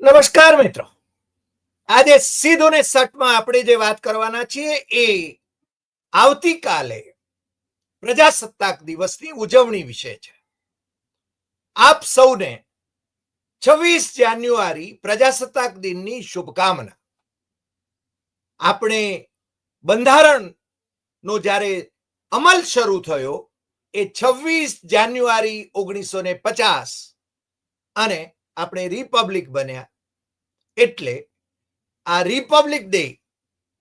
નમસ્કાર મિત્રો. આજે સીધો ને સટમાં આપણે જે વાત કરવાના છીએ એ આવતીકાલે પ્રજાસત્તાક દિવસની ઉજવણી વિશે છે. આપ સૌને છવ્વીસ જાન્યુઆરી પ્રજાસત્તાક દિનની શુભકામના. આપણે બંધારણ નો જ્યારે અમલ શરૂ થયો એ છવ્વીસ જાન્યુઆરી ઓગણીસો ને પચાસ અને આપણે રિપબ્લિક બન્યા. એટલે આ રિપબ્લિક ડે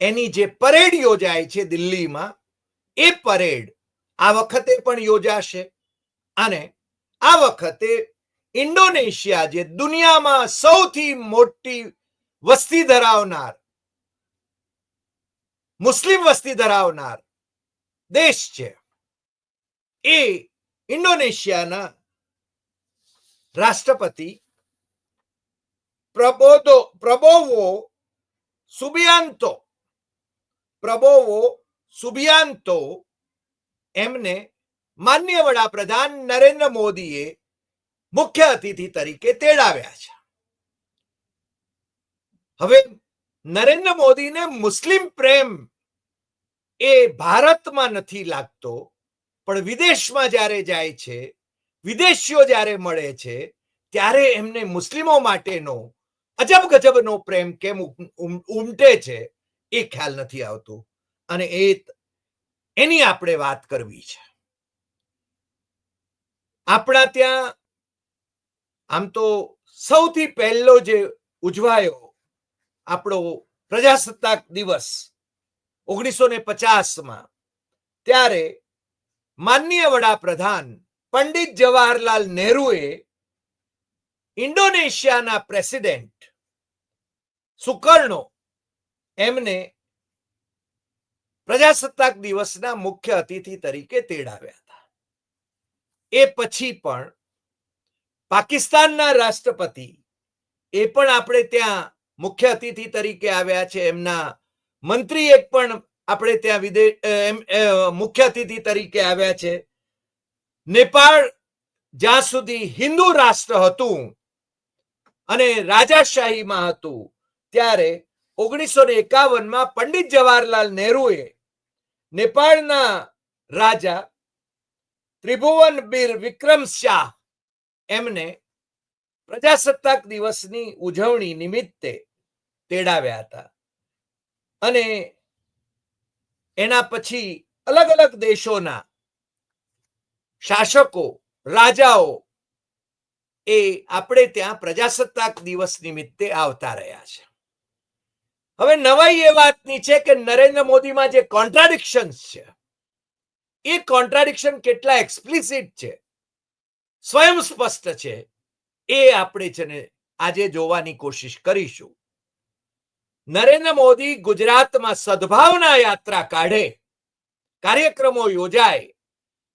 એની જે પરેડ યોજાય છે દિલ્હીમાં, એ પરેડ આ વખતે પણ યોજાશે. અને આ વખતે ઇન્ડોનેશિયા જે દુનિયામાં સૌથી મોટી વસ્તી ધરાવનાર, મુસ્લિમ વસ્તી ધરાવનાર દેશ છે. એ ઇન્ડોનેશિયાના રાષ્ટ્રપતિ પ્રબોધો, પ્રબોવો સુબિયાન્તો પ્રબોવો સુબિયાન્તો એમને માન્ય વડાપ્રધાન નરેન્દ્ર મોદીએ મુખ્ય અતિથિ તરીકે તેડાવ્યા છે. હવે નરેન્દ્ર મોદીને મુસ્લિમ પ્રેમ એ ભારતમાં નથી લાગતો, પણ વિદેશમાં જ્યારે જાય છે, વિદેશીઓ જ્યારે મળે છે, ત્યારે એમને મુસ્લિમો માટેનો અજબ ગજબનો પ્રેમ કેમ ઉમ- ઉમ- ઉમટે છે એ ખ્યાલ નથી આવતો. અને એ એની આપણે વાત કરવી છે. આપણા ત્યાં, આમ તો સૌથી પહેલો જે ઉજવાયો આપણો પ્રજાસત્તાક દિવસ ઓગણીસો ને પચાસમાં, ત્યારે માનનીય વડાપ્રધાન પંડિત જવાહરલાલ નહેરુએ ઇન્ડોનેશિયાના પ્રેસિડેન્ટ સુકર્ણો એમને પ્રજાસત્તાક દિવસના મુખ્ય અતિથિ તરીકે તેડાવ્યા હતા. એ પછી પણ પાકિસ્તાનના રાષ્ટ્રપતિ એ પણ આપણે ત્યાં મુખ્ય અતિથિ તરીકે આવ્યા છે. એમના મંત્રી એક પણ આપણે ત્યાં વિદેશ મુખ્ય અતિથિ તરીકે આવ્યા છે. નેપાળ જ્યાં સુધી હિન્દુ રાષ્ટ્ર હતું અને રાજાશાહીમાં હતું. ત્યારે ઓગણીસો ને એકાવનમાં પંડિત જવાહરલાલ નહેરુએ નેપાળના રાજા ત્રિભુવન બીર વિક્રમ શાહ એમને પ્રજાસત્તાક દિવસની ઉજવણી નિમિત્તે તેડાવ્યા હતા. અને એના પછી અલગ અલગ દેશોના શાસકો, રાજાઓ એ આપણે ત્યાં પ્રજાસત્તાક દિવસ નિમિત્તે આવતા રહ્યા છે. હવે નવાઈ એ વાતની છે કે નરેન્દ્ર મોદીમાં જે કોન્ટ્રાડિક્શન્સ છે, એ કોન્ટ્રાડિક્શન કેટલા એક્સપ્લિસિટ છે, સ્વયં સ્પષ્ટ છે, એ આપણે છે ને આજે જોવાની કોશિશ કરીશું. નરેન્દ્ર મોદી ગુજરાતમાં સદભાવના યાત્રા કાઢે, કાર્યક્રમો યોજાય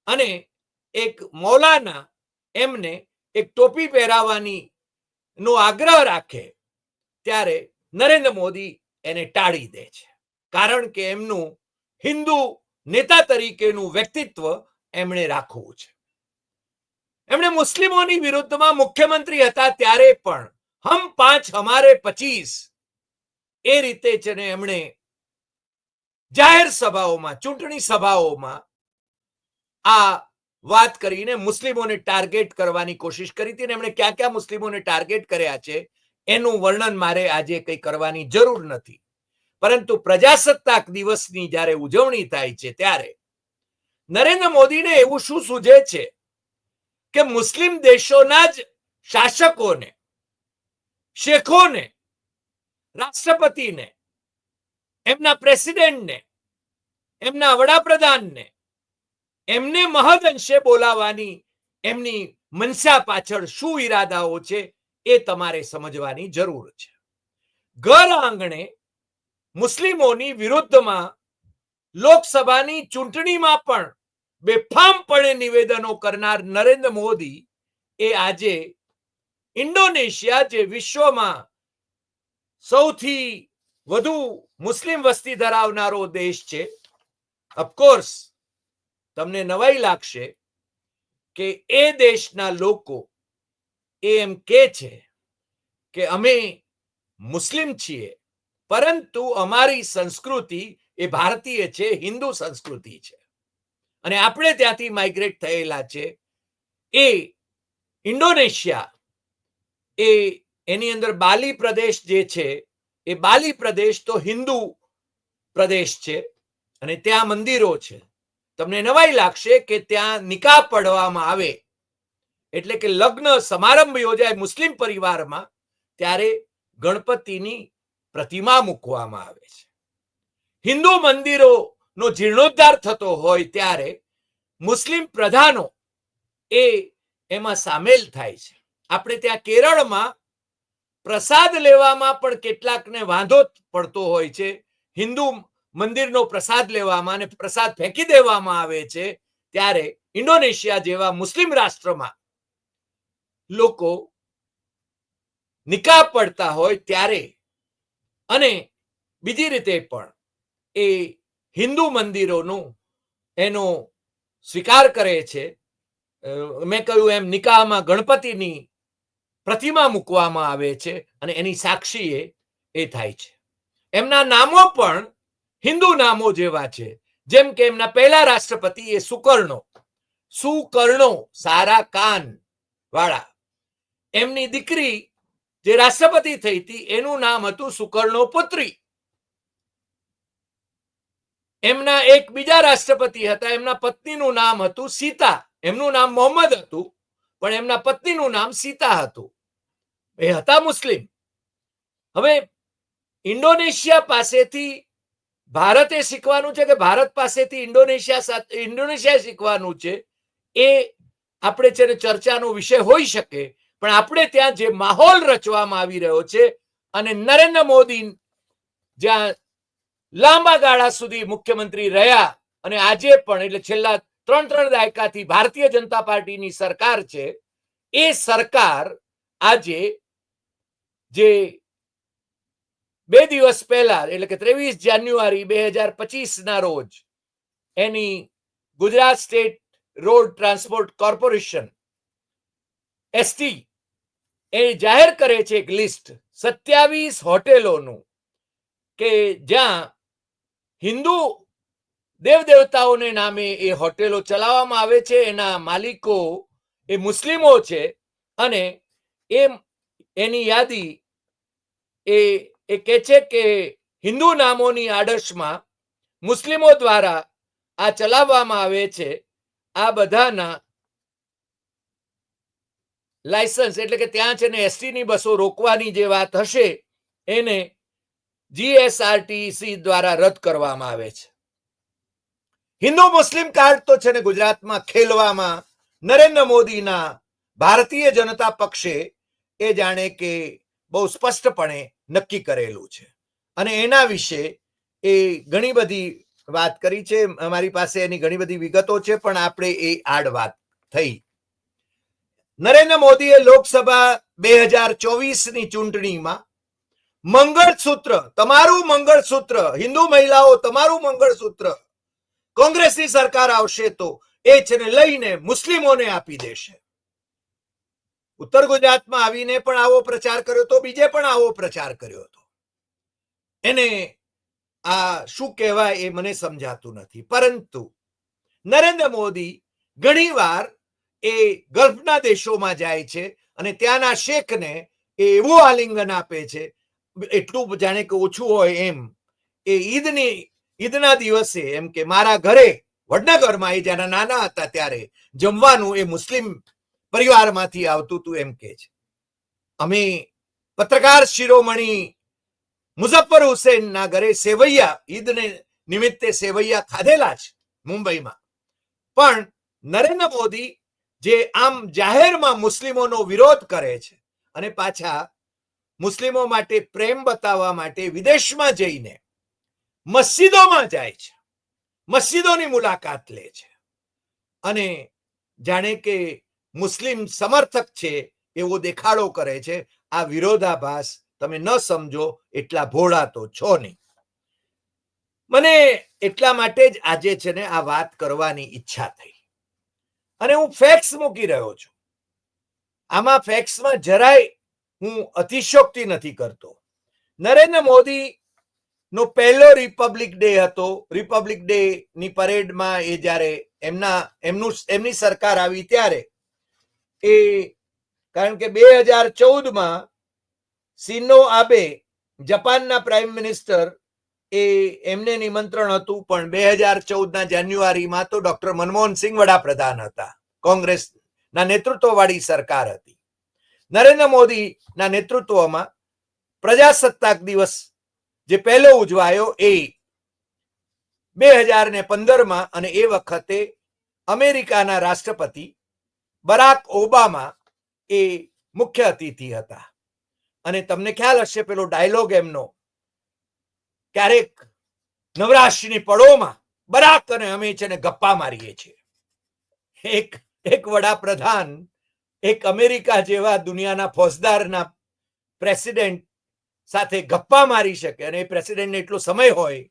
અને એક મૌલાના એમને એક ટોપી પહેરાવવાની નો આગ્રહ રાખે, ત્યારે નરેન્દ્ર મોદી એને ટાળી દે છે. કારણ કે એમનું હિન્દુ નેતા તરીકેનું વ્યક્તિત્વ એમણે રાખવું છે. એમણે મુસ્લિમોની વિરુદ્ધમાં મુખ્યમંત્રી હતા ત્યારે પણ હમ પાંચ હમારે પચીસ એ રીતે છે ને એમણે જાહેર સભાઓમાં, ચૂંટણી સભાઓમાં આ વાત કરીને મુસ્લિમોને ટાર્ગેટ કરવાની કોશિશ કરી હતી અને એમણે ક્યાં ક્યાં મુસ્લિમોને ટાર્ગેટ કર્યા છે એનું વર્ણન મારે આજે કંઈ કરવાની જરૂર નથી. પરંતુ પ્રજાસત્તાક દિવસની જ્યારે ઉજવણી થાય છે ત્યારે નરેન્દ્ર મોદીને એવું શું સૂझે છે કે મુસ્લિમ દેશોના જ શાસકોને, શેખોને, રાષ્ટ્રપતિને, એમના પ્રેસિડેન્ટને, એમના વડાપ્રધાનને એમને મહદ અંશે બોલાવવાની એમની મનસા પાછળ શું ઈરાદાઓ છે એ તમારે સમજવાની જરૂર છે. ઘર આંગણે મુસ્લિમોની વિરુદ્ધમાં લોકસભાની ચૂંટણીમાં પણ બેફામપણે નિવેદનો કરનાર નરેન્દ્ર મોદી એ આજે ઇન્ડોનેશિયા, જે વિશ્વમાં સૌથી વધુ મુસ્લિમ વસ્તી ધરાવનારો દેશ છે ઓફકોર્સ તમને નવાઈ લાગશે કે એ દેશના લોકો એ એમ કે છે કે અમે મુસ્લિમ છીએ, પરંતુ અમારી સંસ્કૃતિ એ ભારતીય છે, હિન્દુ સંસ્કૃતિ છે. અને આપણે ત્યાંથી માઇગ્રેટ થયેલા છે. એ ઇન્ડોનેશિયા એ એની અંદર બાલી પ્રદેશ જે છે, એ બાલી પ્રદેશ તો હિન્દુ પ્રદેશ છે અને ત્યાં મંદિરો છે. તમને નવાઈ લાગશે કે ત્યાં નિકાહ પડવામાં આવે. એટલે કે લગ્ન સમારંભ યોજાય મુસ્લિમ પરિવારમાં, ત્યારે ગણપતિની પ્રતિમા મૂકવામાં આવે છે. હિન્દુ મંદિરોનો જીર્ણોદ્ધાર થતો હોય ત્યારે મુસ્લિમ પ્રધાનો એ એમાં સામેલ થાય છે. આપણે ત્યાં કેરળમાં પ્રસાદ લેવામાં પણ કેટલાકને વાંધો પડતો હોય છે. હિન્દુ મંદિરનો પ્રસાદ લેવામાં અને પ્રસાદ ફેંકી દેવામાં આવે છે, ત્યારે ઇન્ડોનેશિયા જેવા મુસ્લિમ રાષ્ટ્રમાં લોકો નિકાહ પડતા હોય ત્યારે અને બીજી રીતે પણ એ હિન્દુ મંદિરોનું એનો સ્વીકાર કરે છે. મેં કહ્યું એમ નિકાહમાં ગણપતિની પ્રતિમા મૂકવામાં આવે છે અને એની સાક્ષી એ એ થાય છે. એમના નામો પણ હિન્દુ નામો જેવા છે. જેમ કે એમના પહેલા રાષ્ટ્રપતિ એ સુકર્ણો સુકર્ણો સારા કાન વાળા. એમની દીકરી જે રાષ્ટ્રપતિ થઈ હતી, એનું નામ હતું સુકર્ણો પુત્રી એમના એક બીજા રાષ્ટ્રપતિ હતા, એમના પત્નીનું નામ હતું સીતા. એમનું નામ મોહમ્મદ હતું, પણ એમના પત્નીનું નામ સીતા હતું. એ હતા મુસ્લિમ. હવે ઇન્ડોનેશિયા પાસેથી ભારતે શીખવાનું છે કે ભારત પાસેથી ઇન્ડોનેશિયા સાથે ઇન્ડોનેશિયા શીખવાનું છે, એ આપણે છે ચર્ચાનો વિષય હોઈ શકે, પણ આપણે ત્યાં જે માહોલ રચવામાં આવી રહ્યો છે અને નરેન્દ્ર મોદી જ્યાં લાંબા ગાળા સુધી મુખ્યમંત્રી રહ્યા અને આજે પણ એટલે છેલ્લા ત્રણ ત્રણ દાયકાથી ભારતીય જનતા પાર્ટીની સરકાર છે, એ સરકાર આજે જે બે દિવસ પહેલા, એટલે કે ત્રેવીસ જાન્યુઆરી બે હજાર પચીસ ના રોજ, એની Gujarat state road transport corporation, ST, એ જાહેર કરે છે એક લિસ્ટ સત્યાવીસ હોટેલોનું કે જ્યાં હિન્દુ દેવદેવતાઓને નામે એ હોટેલો ચલાવવામાં આવે છે, એના માલિકો એ મુસ્લિમો છે અને એ એની યાદી એ એ કહે છે કે હિન્દુ નામોની આડશમાં મુસ્લિમો દ્વારા આ ચલાવવામાં આવે છે આ બધાના લાયસન્સ, એટલે કે ત્યાં છે ને એસટીની બસો રોકવાની જે વાત હશે, એને જીએસઆરટીસી દ્વારા રદ કરવામાં આવે છે. હિન્દુ મુસ્લિમ કાર્ડ તો છે ને ગુજરાતમાં ખેલવામાં નરેન્દ્ર મોદીના ભારતીય જનતા પક્ષે એ જાણે કે બહુ સ્પષ્ટપણે નક્કી કરેલું છે. અને એના વિશે એ ઘણી બધી વાત કરી છે. અમારી પાસે એની ઘણી બધી વિગતો છે, પણ આપણે એ આડ વાત થઈ. નરેન્દ્ર મોદીએ લોકસભા બે હજાર ચોવીસની ચૂંટણીમાં મંગળસૂત્ર, તમારું મંગળસૂત્ર, હિન્દુ મહિલાઓ, તમારું મંગળસૂત્ર કોંગ્રેસની સરકાર આવશે તો એ છે લઈને મુસ્લિમોને આપી દેશે. ઉત્તર ગુજરાતમાં આવીને પણ આવો પ્રચાર કર્યો હતો બીજે પણ આવો પ્રચાર કર્યો હતો. એને આ શું કહેવાય એ મને સમજાતું નથી. પરંતુ નરેન્દ્ર મોદી ઘણીવાર એ ગલ્ફના દેશોમાં જાય છે અને ત્યાંના શેખને એ એવું આલિંગન આપે છે, એટલું જાણે કે ઓછું હોય એમ. એ ઈદની, ઈદના દિવસે એમ કે મારા ઘરે, વડનગરમાં એ જ્યારે નાના હતા ત્યારે જમવાનું એ મુસ્લિમ પરિવારમાંથી આવતું હતું એમ કે છે. અમે પત્રકાર શિરોમણી મુઝફ્ફર હુસેનના ઘરે સેવૈયા ઈદને નિમિત્તે સેવૈયા ખાધેલા છે મુંબઈમાં. પણ નરેન્દ્ર મોદી જે આમ જાહેરમાં મુસ્લિમોનો વિરોધ કરે છે અને પાછા મુસ્લિમો માટે પ્રેમ બતાવવા માટે વિદેશમાં જઈને મસ્જિદોમાં જાય છે, મસ્જિદોની મુલાકાત લે છે. અને જાણે કે મુસ્લિમ સમર્થક છે એવો દેખાડો કરે છે. આ વિરોધાભાસ તમે ન સમજો એટલા ભોળા તો છો નહીં. મને એટલા માટે જ આજે છે ને આ વાત કરવાની ઈચ્છા થઈ. અને હું ફેક્સ મૂકી રહ્યો છું. આમાં ફેક્સમાં જરાય હું અતિશોક્તિ નથી કરતો. નરેન્દ્ર મોદી નો પહેલો રિપબ્લિક ડે હતો. રિપબ્લિક ડે ની પરેડમાં એ જ્યારે એમના એમનું એમની સરકાર આવી ત્યારે એ કારણ કે બે હજાર ચૌદમાં સિનો આબે જપાનના પ્રાઇમ મિનિસ્ટર એ એમને નિમંત્રણ હતું, પણ બે હજાર ચૌદના જાન્યુઆરીમાં તો ડોક્ટર મનમોહન સિંહ વડાપ્રધાન હતા. કોંગ્રેસના નેતૃત્વવાળી સરકાર હતી. નરેન્દ્ર મોદીના નેતૃત્વમાં પ્રજાસત્તાક દિવસ જે પહેલો ઉજવાયો એ બે હજાર ને પંદરમાં અને એ વખતે અમેરિકાના રાષ્ટ્રપતિ બરાક ઓબામા એ મુખ્ય અતિથિ હતા. અને તમને ખ્યાલ હશે પેલો ડાયલોગ એમનો, ક્યારેક નવરાશની પળોમાં બરાક અને અમે છે ને ગપ્પા મારીએ છીએ. એક એક વડાપ્રધાન, એક અમેરિકા જેવા દુનિયાના ફોજદારના પ્રેસિડેન્ટ સાથે ગપ્પા મારી શકે અને એ પ્રેસિડેન્ટને એટલો સમય હોય,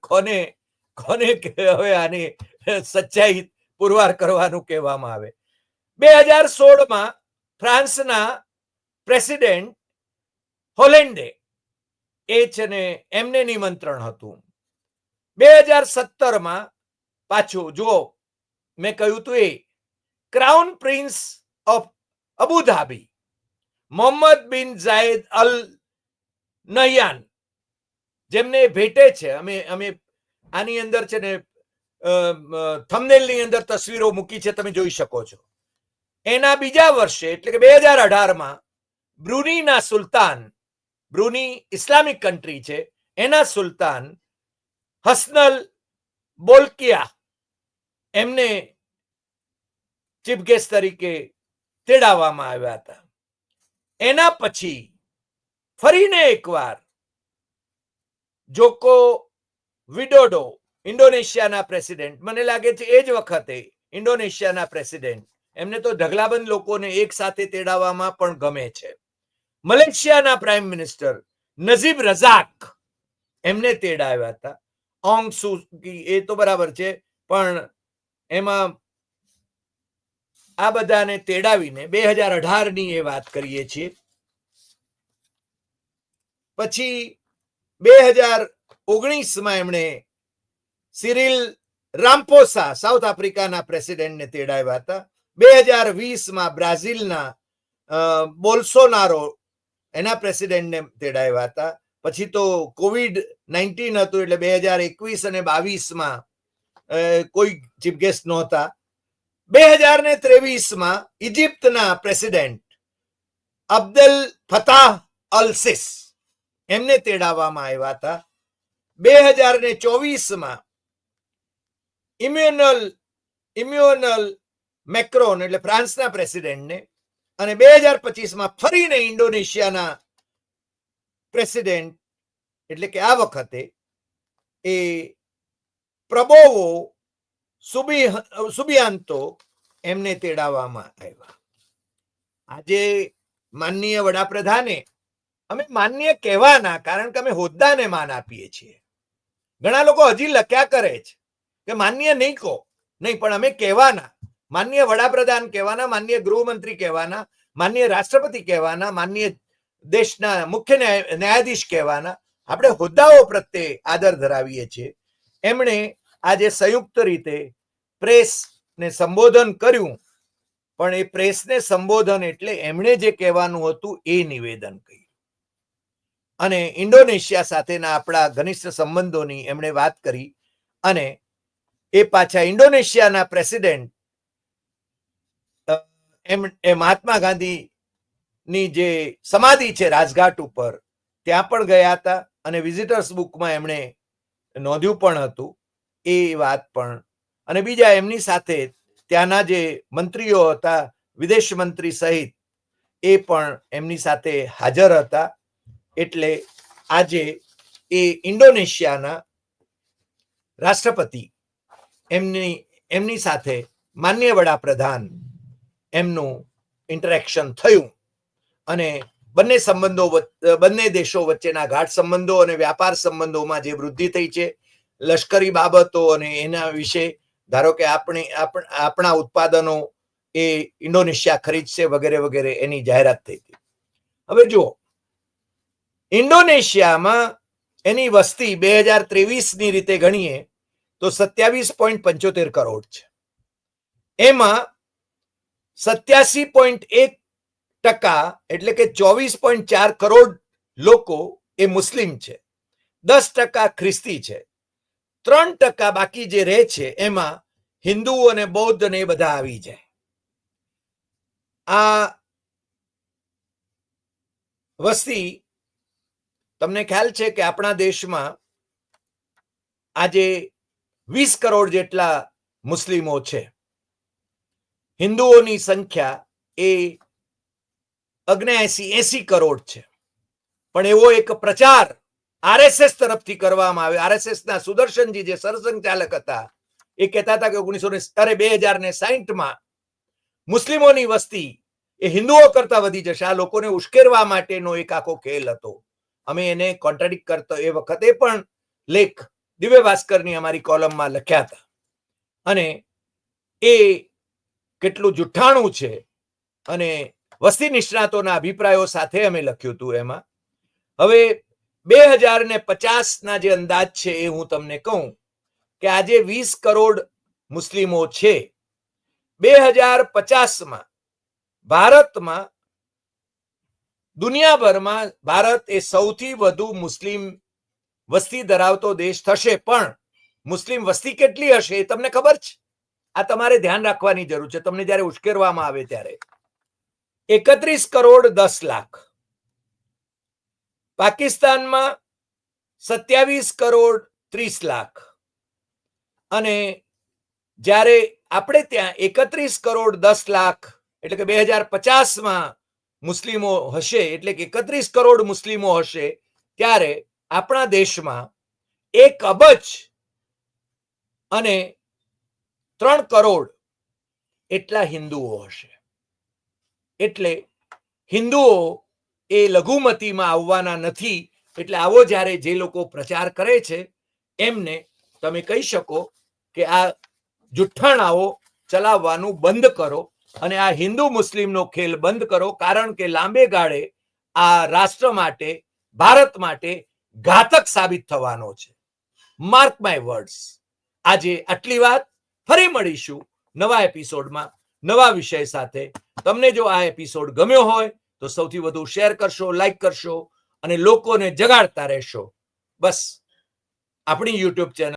કોને કોને હવે આની સચ્ચાઈ પુરવાર કરવાનું કહેવામાં આવે. બે હજાર સોળમાં ફ્રાન્સના પ્રેસિડેન્ટ હોલેન્ડે એ છે ને એમને નિમંત્રણ હતું. બે હજાર સત્તરમાં પાછું, જુઓ, મેં કહ્યું તું એ crown prince of Abu Dhabi Mohammed bin Zayed Al નયાન જેમને ભેટે છે, અમે અમે આની અંદર છે ને થમનેલની અંદર તસવીરો મૂકી છે, તમે જોઈ શકો છો. એના બીજા વર્ષે, એટલે કે બે હજાર અઢારમાં, બ્રુનીના સુલતાન, બ્રુની ઇસ્લામિક કન્ટ્રી છે, એના સુલતાન હસનલ બોલકિયા એમને ચીફ ગેસ્ટ તરીકે તેડાવવામાં આવ્યા હતા. એના પછી ફરીને એકવાર જોકો વિડોડો ઇન્ડોનેશિયાના પ્રેસિડેન્ટ. મને લાગે છે એ જ વખતે ઇન્ડોનેશિયાના પ્રેસિડેન્ટ. એમને તો ઢગલાબંધ લોકોને એક સાથે તેડાવવામાં પણ ગમે છે. મલેશિયાના પ્રાઇમ મિનિસ્ટર નજીબ રઝાક એમને તેડાવ્યા હતા. ઓંગ સુ એ તો બરાબર છે, પણ એમાં આ બધાને તેડાવીને બે હજાર અઢારની એ વાત કરીએ છીએ. પછી બે હજાર ઓગણીસમાં એમણે સિરિલ રામ્પોસા સાઉથ આફ્રિકાના પ્રેસિડેન્ટને તેડાવ્યા હતા. બે હજાર વીસમાં બ્રાઝિલના બોલ્સોનારો એના પ્રેસિડેન્ટને તેડાવ્યા હતા. પછી તો કોવિડ નાઇન્ટીન હતું એટલે બે હજાર એકવીસ અને બાવીસમાં કોઈ ચીફ ગેસ્ટ નહોતા. બે હજાર ને ત્રેવીસમાં ઇજિપ્તના પ્રેસિડેન્ટ અબ્દુલ ફતાહ અલસિસ એમને તેડાવવામાં આવ્યા હતા. બે હજાર ને ચોવીસમાં ઇમ્યુનલ ઇમ્યુનલ મેક્રોન એટલે ફ્રાન્સના પ્રેસિડેન્ટને અને બે હજાર પચીસમાં ફરીને ઇન્ડોનેશિયાના પ્રેસિડેન્ટ એટલે કે આ વખતે એ પ્રબોવો સુબી, સુબિયાંતો એમને તેડાવવામાં આવ્યા. આજે માનનીય વડાપ્રધાને અમે માન્ય કહેવાના કારણ કે અમે હોદ્દાને માન આપીએ છીએ. ઘણા લોકો હજી લખ્યા કરે છે. કે માન્ય નહીં કહો. નહીં, પણ અમે કહેવાના. માન્ય વડાપ્રધાન કહેવાના, માન્ય ગૃહમંત્રી કહેવાના, માન્ય રાષ્ટ્રપતિ કહેવાના, માન્ય દેશના મુખ્ય ન્યાયાધીશ કહેવાના. આપણે હોદ્દાઓ પ્રત્યે આદર ધરાવીએ છીએ. એમણે આજે સંયુક્ત રીતે પ્રેસને સંબોધન કર્યું. પણ એ પ્રેસને સંબોધન એટલે એમણે જે કહેવાનું હતું એ નિવેદન કહ્યું. અને ઇન્ડોનેશિયા સાથેના આપણા ઘનિષ્ઠ સંબંધોની એમણે વાત કરી અને એ પાછા ઇન્ડોનેશિયાના પ્રેસિડેન્ટ એમ, એ મહાત્મા ગાંધી ની જે સમાધિ છે રાજઘાટ ઉપર, ત્યાં પણ ગયા હતા અને વિઝિટર્સ બુકમાં એમણે નોંધ્યું પણ હતું, એ વાત પણ. અને બીજા એમની સાથે ત્યાંના જે મંત્રીઓ હતા, વિદેશ મંત્રી સહિત, એ પણ એમની સાથે હાજર હતા. એટલે આજે એ ઇન્ડોનેશિયાના રાષ્ટ્રપતિ એમની એમની સાથે માન્ય વડાપ્રધાન એમનું ઇન્ટરેક્શન થયું. અને બંને સંબંધો બંને દેશો વચ્ચેના ગાઢ સંબંધો અને વ્યાપાર સંબંધોમાં જે વૃદ્ધિ થઈ છે, લશ્કરી બાબતો અને એના વિશે, ધારો કે આપણે, આપણા ઉત્પાદનો એ ઇન્ડોનેશિયા ખરીદશે વગેરે વગેરે એની જાહેરાત થઈ હતી. હવે જુઓ, ઇન્ડોનેશિયામાં એની વસ્તી બે હજાર ત્રેવીસની રીતે ગણીએ તો સત્યાવીસ પોઈન્ટ પંચોતેર કરોડ છે. એમાં સત્યાસી પોઈન્ટ એક ટકા એટલે કે ચોવીસ પોઈન્ટ ચાર કરોડ લોકો એ મુસ્લિમ છે. દસ ટકા ખ્રિસ્તી છે. ત્રણ ટકા બાકી જે રહે છે એમાં હિન્દુ અને બૌદ્ધ ને એ બધા આવી જાય. આ વસ્તી તમને ખ્યાલ છે કે આપણા દેશમાં આજે વીસ કરોડ જેટલા મુસ્લિમો છે. હિન્દુઓની સંખ્યા એ અગ્નેસી એસી કરોડ છે. પણ એવો એક પ્રચાર આરએસએસ તરફથી કરવામાં આવ્યો. આરએસએસ ના સુદર્શનજી જે સરસંઘચાલક હતા, એ કહેતા હતા કે ઓગણીસો ને અરે બે હજાર ને સાહીઠમાં મુસ્લિમોની વસ્તી એ હિન્દુઓ કરતા વધી જશે. આ લોકોને ઉશ્કેરવા માટેનો એક આખો ખેલ હતો. અમે એને કોન્ટ્રાડિક્ટ કરતો એ વખતે પણ લેખ દિવ્ય ભાસ્કરની અમારી કોલમમાં લખ્યા હતા. અને એ કેટલું જુઠ્ઠાણું છે અને વસ્તી નિષ્ણાતોના અભિપ્રાયો સાથે અમે લખ્યું હતું એમાં. હવે બે હજાર ને પચાસ ના જે અંદાજ છે એ હું તમને કહું કે આજે વીસ કરોડ મુસ્લિમો છે. બે હજાર પચાસમાં ભારતમાં દુનિયાભરમાં ભારત એ સૌથી વધુ મુસ્લિમ વસ્તી ધરાવતો દેશ થશે, પણ મુસ્લિમ વસ્તી કેટલી હશે એ તમને ખબર છે? આ તમારે ધ્યાન રાખવાની જરૂર છે. તમને જ્યારે ઉશ્કેરવામાં આવે ત્યારે. એકત્રીસ કરોડ દસ લાખ. પાકિસ્તાનમાં સત્યાવીસ કરોડ ત્રીસ લાખ. અને જ્યારે આપણે ત્યાં એકત્રીસ કરોડ દસ લાખ, એટલે કે બે હજાર પચાસમાં મુસ્લિમો હશે, એટલે કે એકત્રીસ કરોડ મુસ્લિમો હશે, ત્યારે આપણા દેશમાં એક અબજ અને ત્રણ કરોડ એટલા હિન્દુઓ હશે. એટલે હિન્દુઓ એ લઘુમતીમાં આવવાના નથી, એટલે આવો જ્યારે જે લોકો પ્રચાર કરે છે, એમને તમે કહી શકો કે આ જુઠ્ઠાણાઓ ચલાવવાનું બંધ કરો અને આ હિન્દુ મુસ્લિમનો ખેલ બંધ કરો, કારણ કે લાંબે ગાળે આ રાષ્ટ્ર માટે, ભારત માટે ઘાતક સાબિત થવાનો છે. માર્ક માય વર્ડ્સ આજે આટલી વાત ફરી મળીશું નવા એપિસોડમાં નવા વિષય સાથે. તમને જો આ એપિસોડ ગમ્યો હોય તો સૌથી વધુ શેર કરશો, લાઈક કરશો અને લોકોને જગાડતા રહેશો. બસ. આપણી યુટ્યુબ ચેનલ